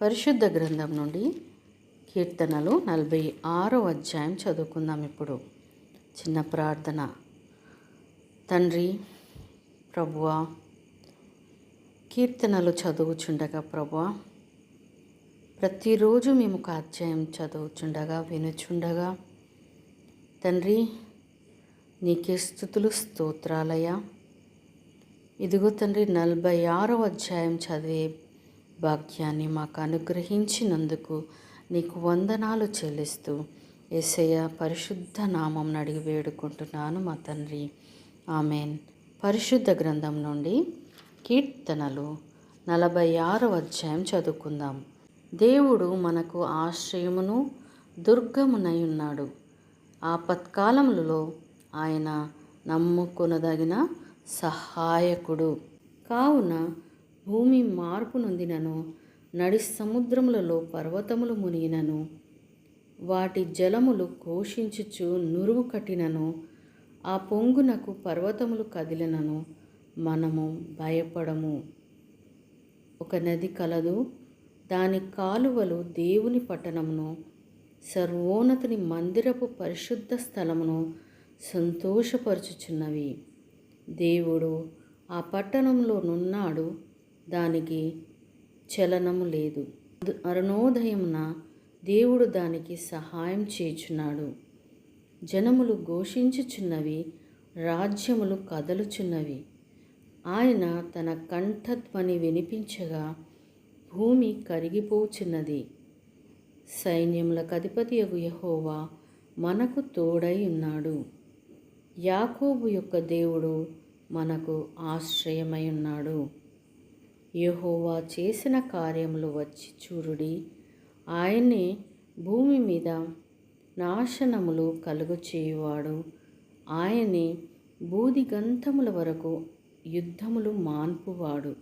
పరిశుద్ధ గ్రంథం నుండి కీర్తనలు నలభై ఆరో అధ్యాయం చదువుకుందాం ఇప్పుడు. చిన్న ప్రార్థన. తండ్రి ప్రభువా కీర్తనలు చదువుచుండగా ప్రభువా ప్రతిరోజు మేము ఒక అధ్యాయం చదువుచుండగా వినుచుండగా తండ్రి నీకే స్థుతులు స్తోత్రాలయ ఇదిగో తండ్రి నలభై ఆరో అధ్యాయం చదివే భాగ్యాన్ని మాకు అనుగ్రహించినందుకు నీకు వందనాలు చెల్లిస్తూ ఏసయ్య పరిశుద్ధ నామం అడిగి వేడుకుంటున్నాను మా తండ్రి. ఆమెన్. పరిశుద్ధ గ్రంథం నుండి కీర్తనలు నలభై ఆరో అధ్యాయం చదువుకుందాం. దేవుడు మనకు ఆశ్రయమును దుర్గమునై ఉన్నాడు. ఆపత్కాలములలో ఆయన నమ్ముకొనదగిన సహాయకుడు. కావున భూమి మార్పు నొందినను నడి సముద్రములలో పర్వతములు మునిగినను వాటి జలములు ఘోషించుచు నురువు కట్టినను ఆ పొంగునకు పర్వతములు కదిలినను మనము భయపడము. ఒక నది కలదు దాని కాలువలు దేవుని పట్టణమును సర్వోన్నతిని మందిరపు పరిశుద్ధ స్థలమును సంతోషపరచుచున్నవి. దేవుడు ఆ పట్టణంలోనున్నాడు దానికి చలనము లేదు. అరుణోదయమున దేవుడు దానికి సహాయం చేచున్నాడు జనములు ఘోషించుచున్నవి రాజ్యములు కదలుచున్నవి. ఆయన తన కంఠధ్వని వినిపించగా భూమి కరిగిపోచున్నది. సైన్యములకు అధిపతి యహోవా మనకు తోడై ఉన్నాడు. యాకోబు యొక్క దేవుడు మనకు ఆశ్రయమై ఉన్నాడు. యహోవా చేసిన కార్యములు వచ్చి చూరుడి ఆయనే భూమి మీద నాశనములు కలుగు చేయువాడు ఆయనే బూది గంధముల వరకు యుద్ధములు మాన్పువాడు.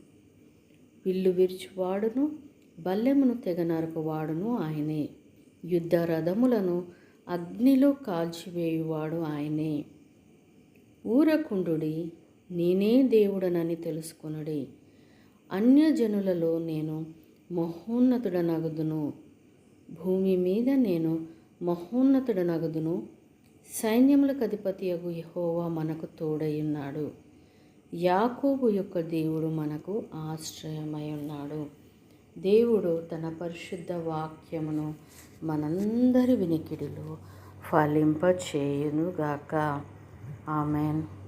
విల్లు విరుచువాడును బల్లెమును తెగ నరకువాడును ఆయనే. యుద్ధ రథములను అగ్నిలో కాల్చివేయువాడు ఆయనే. ఊరకుండుడి నేనే దేవుడనని తెలుసుకొనుడి. అన్యజనులలో నేను మహోన్నతుడనగుదును. భూమి మీద నేను మహోన్నతుడనగుదును. సైన్యములకు అధిపతి అగు యహోవా మనకు తోడై యాకోబు యొక్క దేవుడు మనకు ఆశ్రయమై ఉన్నాడు దేవుడు తన పరిశుద్ధ వాక్యమును మనందరి వినికిడిలో ఫలింపచేయునుగాక. ఆమెన్.